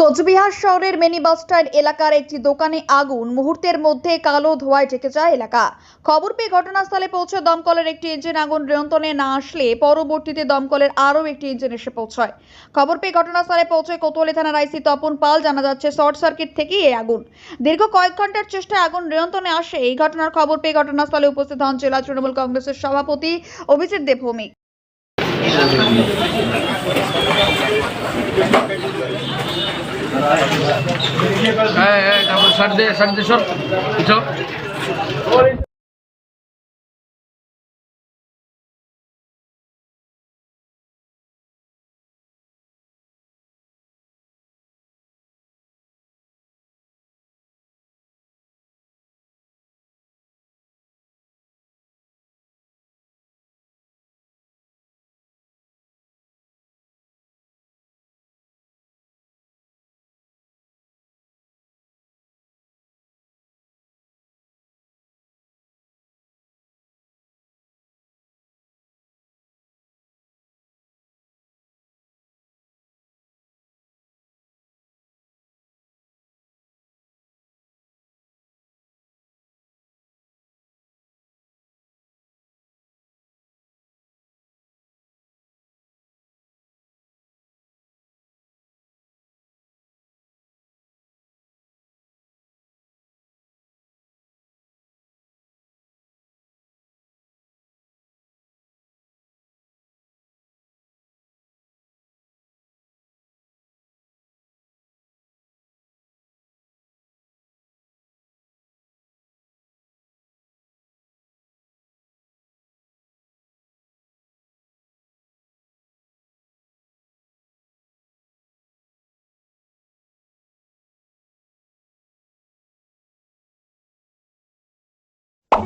কোচবিহার শহরের mini bus stand এলাকার একটি দোকানে আগুন। মুহূর্তের মধ্যে কালো ধোঁয়ায় ঢেকে যায় এলাকা। খবর পেয়ে ঘটনাস্থলে পৌঁছে দমকলের একটি ইঞ্জিন আগুন নিয়ন্ত্রণে না আসলে পরবর্তীতে দমকলের আরও একটি ইঞ্জিন এসে পৌঁছায়। খবর পেয়ে ঘটনাস্থলে পৌঁছে কোতোয়ালি থানার আইসি তপন পাল জানা যাচ্ছে, শর্ট সার্কিট থেকেই এই আগুন। দীর্ঘ কয়েক ঘণ্টার চেষ্টায় আগুন নিয়ন্ত্রণে আসে। এই ঘটনার খবর পেয়ে ঘটনাস্থলে উপস্থিত হন জেলা তৃণমূল কংগ্রেসের সভাপতি অভিজিৎ দেবভৌমিক হ্যাঁ হ্যাঁ তারপর সার দে সার সর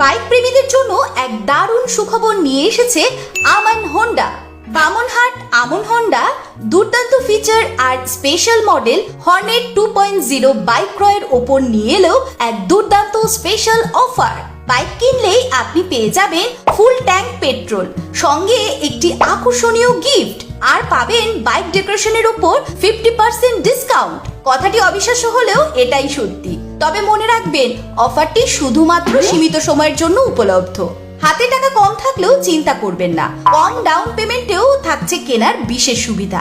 বাইক প্রেমীদের জন্য এক দারুণ সুখবর নিয়ে এসেছে আমান হোন্ডা বামনহাট আমন হন্ডা দুর্দান্ত ফিচার আর special model Hornet two point zero bike ক্রয়ের ওপর নিয়ে এলেও এক দুর্দান্ত স্পেশাল অফার বাইক কিনলেই আপনি পেয়ে যাবেন ফুল ট্যাঙ্ক পেট্রোল সঙ্গে একটি আকর্ষণীয় গিফট আর পাবেন বাইক ডেকোরেশনের উপর ফিফটি পার্সেন্ট ডিসকাউন্ট কথাটি অবিশ্বাস্য হলেও এটাই সত্যি। তবে মনে রাখবেন অফারটি শুধুমাত্র সীমিত সময়ের জন্য উপলব্ধ। হাতে টাকা কম থাকলেও চিন্তা করবেন না। কম ডাউন পেমেন্টেও থাকছে কেনার বিশেষ সুবিধা।